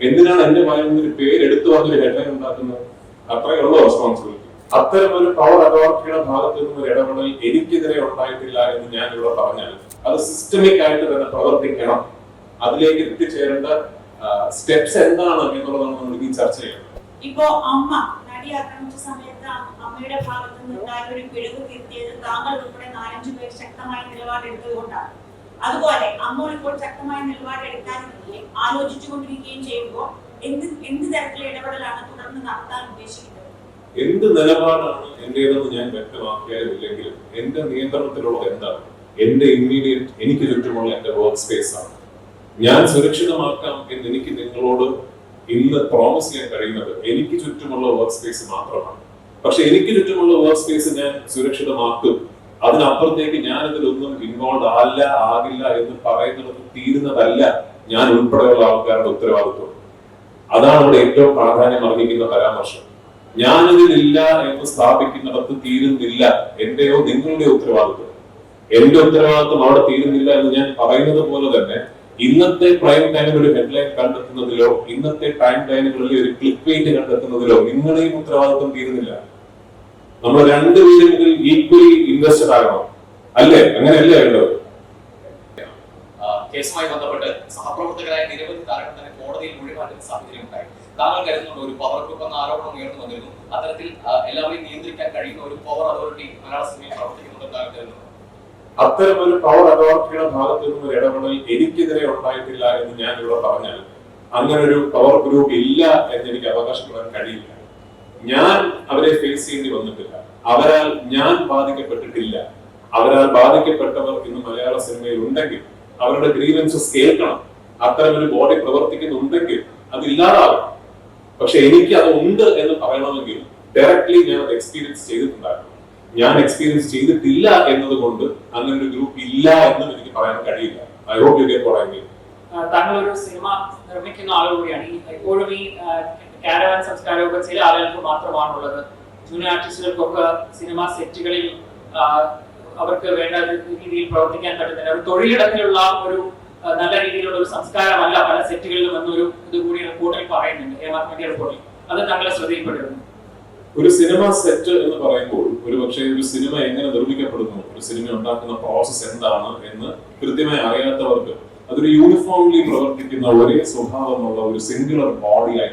എന്തിനാണ് എന്റെ വായിൽ ഒരു പേര് എടുത്തു പറഞ്ഞൊരു ഹെഡ്ലൈൻ ഉണ്ടാക്കുന്നത്? അത്രയുള്ള റെസ്പോൺസിബിലിറ്റി അത്തരം ഒരു പവർ അതോറിറ്റിയുടെ ഭാഗത്ത് നിന്നും ഒരു ഇടപെടൽ എനിക്കെതിരെ ഉണ്ടായിട്ടില്ല എന്ന് ഞാൻ ഇവിടെ പറഞ്ഞാൽ അത് സിസ്റ്റമിക് ആയിട്ട് തന്നെ പ്രവർത്തിക്കണം. അതിലേക്ക് എത്തിച്ചേരേണ്ട സ്റ്റെപ്സ് എന്താണ് എന്നുള്ളതാണ് നമ്മൾ ഇനി ചർച്ച ചെയ്യുന്നത് ഇപ്പോ അമ്മ നടി ആക്രമിച്ച സമയത്ത് അമ്മയുടെ ഭാഗത്ത് നിന്നുണ്ടായ ഒരു പിഴവ് തിരുത്തിയത് താങ്കൾ ഉൾപ്പെടെ നാലഞ്ചു ശക്തമായി നിലപാടെടുത്തത് കൊണ്ടാണ് അതുപോലെ അമ്മ ഇപ്പോൾ ശക്തമായ നിലപാടെടുക്കാതിരിക്കുകയും ആലോചിച്ചുകൊണ്ടിരിക്കുകയും ചെയ്യുമ്പോൾ എന്ത് എന്ത് തരത്തിലുള്ള ഇടപെടലാണ് തുടർന്ന് നടത്താൻ ഉദ്ദേശിക്കുന്നത്? എന്ത് നിലപാടാണ് എന്റേതെന്ന് ഞാൻ വ്യക്തമാക്കിയാലും എന്റെ നിയന്ത്രണത്തിലുള്ള എന്താണ്? എന്റെ ഇമ്മീഡിയറ്റ് എനിക്ക് ചുറ്റുമുള്ള എന്റെ വർക്ക് സ്പേസ് ആണ്. ഞാൻ സുരക്ഷിതമാക്കാം എന്ന് എനിക്ക് നിങ്ങളോട് ഇന്ന് പ്രോമിസ് ചെയ്യാൻ കഴിയുന്നത് എനിക്ക് ചുറ്റുമുള്ള വർക്ക് സ്പേസ് മാത്രമാണ്. പക്ഷെ എനിക്ക് ചുറ്റുമുള്ള വർക്ക് സ്പേസ് ഞാൻ സുരക്ഷിതമാക്കും. അതിനപ്പുറത്തേക്ക് ഞാൻ ഇതിലൊന്നും ഇൻവോൾവ് ആല്ല ആകില്ല എന്ന് പറയുന്നത് തീരുന്നതല്ല ഞാൻ ഉൾപ്പെടെയുള്ള ആൾക്കാരുടെ ഉത്തരവാദിത്വം. അതാണ് ഇവിടെ ഏറ്റവും പ്രാധാന്യം അർഹിക്കുന്ന പരാമർശം. ഞാനിതിലില്ല എന്ന് സ്ഥാപിക്കുന്നിടത്ത് തീരുന്നില്ല എന്റെയോ നിങ്ങളുടെയോ ഉത്തരവാദിത്വം. എന്റെ ഉത്തരവാദിത്വം അവിടെ തീരുന്നില്ല എന്ന് ഞാൻ പറയുന്നത് പോലെ തന്നെ ഇന്നത്തെ പ്രൈം ടൈമിൽ ഒരു ഹെഡ്ലൈൻ കണ്ടെത്തുന്നതിലോ ഇന്നത്തെ ടൈം ലൈനുകളിൽ ഒരു ക്ലിക്ക് വെയിറ്റ് കണ്ടെത്തുന്നതിലോ നിങ്ങളുടെയും ഉത്തരവാദിത്വം തീരുന്നില്ല. നമ്മൾ രണ്ട് ഇതിൽ ഈക്വലി ഇൻവെസ്റ്റഡ് ആകണം. അല്ലേ? അങ്ങനെയല്ലേ ഉണ്ടോ കേസുമായി ബന്ധപ്പെട്ട് സഹപ്രവർത്തകരായ നിരവധി താരങ്ങൾ തന്നെ കോടതിയിൽ മൊഴിമാറ്റുന്ന സാഹചര്യം ഉണ്ടായി. താങ്കൾ കരുതുന്നുണ്ട് ഒരു പവർ ഗ്രൂപ്പ് എന്ന ആരോപണം ഉയർന്നു വന്നിരുന്നു? അത്തരത്തിൽ എല്ലാവരെയും നിയന്ത്രിക്കാൻ കഴിയുന്ന ഒരു പവർ അതോറിറ്റി മലയാള സിനിമയിൽ പ്രവർത്തിക്കുന്നുണ്ട് താങ്കൾ കരുതുന്നു? അത്തരം ഒരു പവർ അതോറിറ്റിയുടെ ഭാഗത്തു നിന്നും ഒരു ഇടപെടൽ എനിക്കെതിരെ ഉണ്ടായിട്ടില്ല എന്ന് ഞാൻ ഇവിടെ പറഞ്ഞാൽ അങ്ങനെ ഒരു പവർ ഗ്രൂപ്പ് ഇല്ല എന്ന് എനിക്ക് അവകാശപ്പെടാൻ കഴിയില്ല. ഞാൻ അവരെ ഫേസ് ചെയ്യേണ്ടി വന്നിട്ടില്ല. അവരാൽ ഞാൻ ബാധിക്കപ്പെട്ടിട്ടില്ല. അവരാൽ ബാധിക്കപ്പെട്ടവർ ഇന്ന് മലയാള സിനിമയിൽ ഉണ്ടെങ്കിൽ അവരുടെ ഗ്രീവൻസസ് കേൾക്കണം. അത്തരം ഒരു ബോഡി പ്രവർത്തിക്കുന്നുണ്ടെങ്കിൽ അത് ഇല്ലാതാകും പക്ഷെ എനിക്ക് അത് ഉണ്ട് എന്ന് പറയണമെങ്കിൽ ഡയറക്ട്ലി ഞാൻ അത് എക്സ്പീരിയൻസ് ചെയ്തിട്ടുണ്ടായിരുന്നു ഞാൻ എക്സ്പീരിയൻസ് ചെയ്തിട്ടില്ല എന്നതുകൊണ്ട് അങ്ങനെ ഒരു ഗ്രൂപ്പ് ഇല്ല എന്നും എനിക്ക് പറയാൻ കഴിയില്ല. ഐ ഹോപ്പ് യു ഗെറ്റ് താങ്കൾ ഒരു സിനിമ നിർമ്മിക്കുന്ന ആൾ കൂടിയാണ്. ഈ എപ്പോഴും ഈ കാരവാൻ സംസ്കാരമൊക്കെ ചില ആളുകൾക്ക് മാത്രമാണുള്ളത്. ജൂനിയർ ആർട്ടിസ്റ്റുകൾക്കൊക്കെ സിനിമ സെറ്റുകളിൽ അവർക്ക് വേണ്ട രീതിയിൽ പ്രവർത്തിക്കാൻ പറ്റുന്നില്ല ഒരു തൊഴിലിടത്തിലുള്ള ഒരു നല്ല രീതിയിലുള്ള ഒരു സംസ്കാരമല്ല പല സെറ്റുകളിലും എന്നൊരു ഇത് കൂടി റിപ്പോർട്ടിൽ പറയുന്നുണ്ട്. ഹേമാത് റിപ്പോർട്ടിൽ. അത് താങ്കളെ ശ്രദ്ധയിൽപ്പെടുന്നു. ഒരു സിനിമ സെറ്റ് എന്ന് പറയുമ്പോൾ ഒരു പക്ഷേ ഒരു സിനിമ എങ്ങനെ നിർമ്മിക്കപ്പെടുന്നു ഒരു സിനിമ ഉണ്ടാക്കുന്ന പ്രോസസ് എന്താണ് എന്ന് കൃത്യമായി അറിയാത്തവർക്ക് അതൊരു യൂണിഫോംലി പ്രവർത്തിക്കുന്ന ഒരേ സ്വഭാവമുള്ള ഒരു സിംഗുലർ ബോഡി ആയി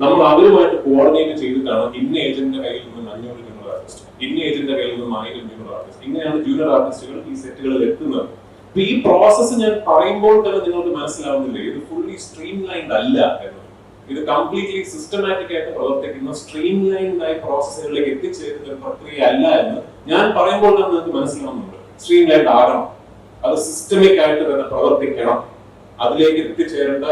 നമ്മൾ അവരുമായിട്ട് കോർഡിനേറ്റ് ചെയ്തിട്ടാണ് ഇന്ന ഏജന്റിന്റെ കയ്യിൽ നിന്നും അഞ്ഞൂറ് ജൂനിയർ ആർട്ടിസ്റ്റ് ഇന്ന ഏജന്റിന്റെ കയ്യിൽ നിന്നും ആയിരം ജൂനിയർ ആർട്ടിസ്റ്റ് ഇങ്ങനെയാണ് ജൂനിയർ ആർട്ടിസ്റ്റുകൾ ഈ സെറ്റുകളിൽ എത്തുന്നത്. അപ്പൊ ഈ പ്രോസസ്സ് ഞാൻ പറയുമ്പോൾ തന്നെ നിങ്ങൾക്ക് മനസ്സിലാവുന്നില്ലേ ഇത് ഫുള്ളി സ്ട്രീം ലൈൻഡ് അല്ല എന്ന് ഇത് കംപ്ലീറ്റ്ലി സിസ്റ്റമാറ്റിക് ആയിട്ട് പ്രവർത്തിക്കുന്ന സ്ട്രീം ലൈൻഡ് ആയ പ്രോസസ്സുകളിലേക്ക് എത്തിച്ചേരുന്ന ഒരു പ്രക്രിയ അല്ല എന്ന് ഞാൻ പറയുമ്പോൾ തന്നെ നിങ്ങൾക്ക് മനസ്സിലാവുന്നുണ്ട്. സ്ട്രീം ലൈൻഡ് ആകണം. അത് സിസ്റ്റമിക് ആയിട്ട് തന്നെ പ്രവർത്തിക്കണം. അതിലേക്ക് എത്തിച്ചേരേണ്ട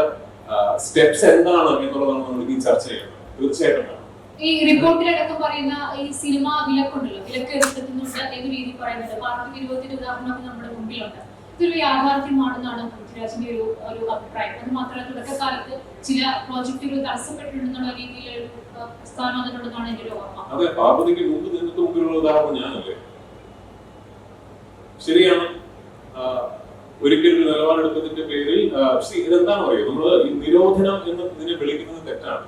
സ്റ്റെപ്സ് എന്താണ് എന്നുള്ളതാണ് നമ്മൾ ഇനി ചർച്ച ചെയ്യുന്നത് തീർച്ചയായിട്ടും ഈ ഈ റിപ്പോർട്ടിലടക്കം പറയുന്ന ഈ സിനിമ വിലക്കുണ്ടല്ലോ? വിലക്ക് ഏർപ്പെടുത്തുന്നുണ്ട് എന്ന രീതി പറയുന്നുണ്ട്. പാർട്ടി വിരോധത്തിന്റെ ഉദാഹരണം നമ്മുടെ മുമ്പിലുണ്ട്. ഇതൊരു യാഥാർത്ഥ്യമാണെന്നാണ് പൃഥ്വിരാജിന്റെ ഒരു ഒരു അഭിപ്രായം. അത് മാത്രമല്ല തുടക്കകാലത്ത് ചില പ്രോജക്റ്റുകൾ തടസ്സപ്പെട്ടിട്ടുണ്ടെന്നുള്ള രീതിയിലുള്ള പ്രസ്ഥാനം അതിനുണ്ടെന്നാണ് എന്റെ ഒരു ഓർമ്മ. അതെ പാർവതിക്ക് മുമ്പ് നിങ്ങൾക്ക് മുമ്പിലുള്ള ഉദാഹരണം ഞാനല്ലേ? ശരിയാണ്. ഒരിക്കലും ഒരു നിലപാടെടുത്തതിന്റെ പേരിൽ ഇതെന്താണ് പറയുക? നമ്മൾ നിരോധനം എന്ന് ഇതിനെ വിളിക്കുന്നത് തെറ്റാണ്.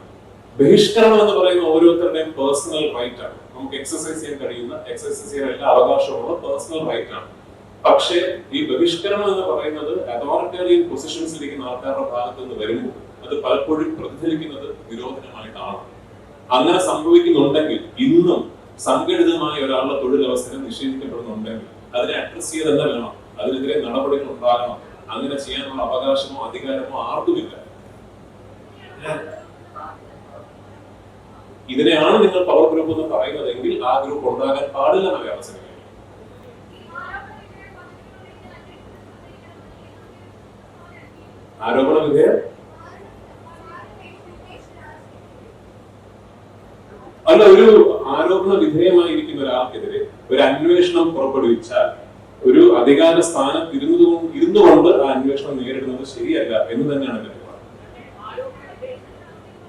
ബഹിഷ്കരണം എന്ന് പറയുന്ന ഓരോരുത്തരുടെയും പേഴ്സണൽ റൈറ്റ് ആണ്. നമുക്ക് എക്സസൈസ് ചെയ്യാൻ കഴിയുന്ന എക്സസൈസ് ചെയ്യാൻ എല്ലാ അവകാശമുള്ള പേഴ്സണൽ റൈറ്റ് ആണ്. പക്ഷേ ഈ ബഹിഷ്കരണം എന്ന് പറയുന്നത് അതോറിറ്റേറിയൻ പൊസിഷൻസിൽ ഇരിക്കുന്ന ആൾക്കാരുടെ ഭാഗത്ത് നിന്ന് വരുമ്പോൾ അത് പലപ്പോഴും പ്രതിഫലിക്കുന്നത് നിരോധനമായിട്ടാണ്. അങ്ങനെ സംഭവിക്കുന്നുണ്ടെങ്കിൽ ഇന്നും സംഘടിതമായ ഒരാളുടെ തൊഴിലവസരം നിഷേധിക്കപ്പെടുന്നുണ്ടെങ്കിൽ അതിനെ അഡ്രസ് ചെയ്ത് തന്നെ വേണം. അതിനെതിരെ നടപടികൾ ഉണ്ടാകണം. അങ്ങനെ ചെയ്യാനുള്ള അവകാശമോ അധികാരമോ ആർക്കുമില്ല. ഇതിനെയാണ് നിങ്ങൾ പവർ ഗ്രൂപ്പ് എന്ന് പറയുന്നതെങ്കിൽ ആ ഗ്രൂപ്പ് ഉണ്ടാകാൻ പാടില്ല എന്ന വ്യവസ്ഥ ആരോപണ വിധേയം അല്ല ഒരു ആരോപണ വിധേയമായിരിക്കുന്ന ഒരാൾക്കെതിരെ ഒരു അന്വേഷണം പുറപ്പെടുവിച്ചാൽ ഒരു അധികാര സ്ഥാനം ഇരുന്നത് കൊണ്ട് ഇരുന്നുകൊണ്ട് ആ അന്വേഷണം നേരിടുന്നത് ശരിയല്ല എന്ന് തന്നെയാണ് എന്റെ നിലപാട്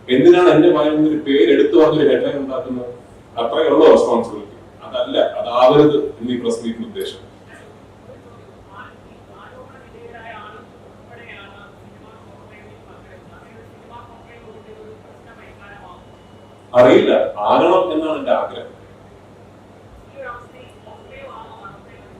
എന്തിനാണ് എന്റെ നിന്ന് ഒരു പേര് എടുത്തു പറഞ്ഞൊരു ഹെഡ്ലൈൻ ഉണ്ടാക്കുന്നത്? അത്രയുള്ള റെസ്പോൺസിബിലിറ്റി അതല്ല അതാവരുത് എന്നീ പ്രസ് മീറ്റിന് ഉദ്ദേശം. അറിയില്ല ആകണം എന്നാണ് എന്റെ ആഗ്രഹം.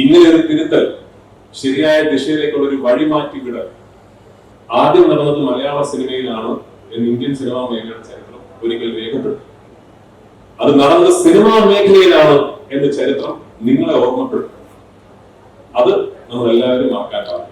ഇങ്ങനെ ഒരു തിരുത്തൽ ശരിയായ ദിശയിലേക്കുള്ള ഒരു വഴിമാറ്റി വിടൽ. ആദ്യം നടന്നത് മലയാള സിനിമയിലാണ് എന്ന് ഇന്ത്യൻ സിനിമാ മേഖലയുടെ ചരിത്രം ഒരിക്കൽ രേഖപ്പെടുത്തി. അത് നടന്നത് സിനിമാ മേഖലയിലാണ് എന്ന ചരിത്രം നിങ്ങളെ ഓർമ്മപ്പെടുത്തും. അത് നമ്മൾ എല്ലാവരും മറക്കാൻ പാടില്ല.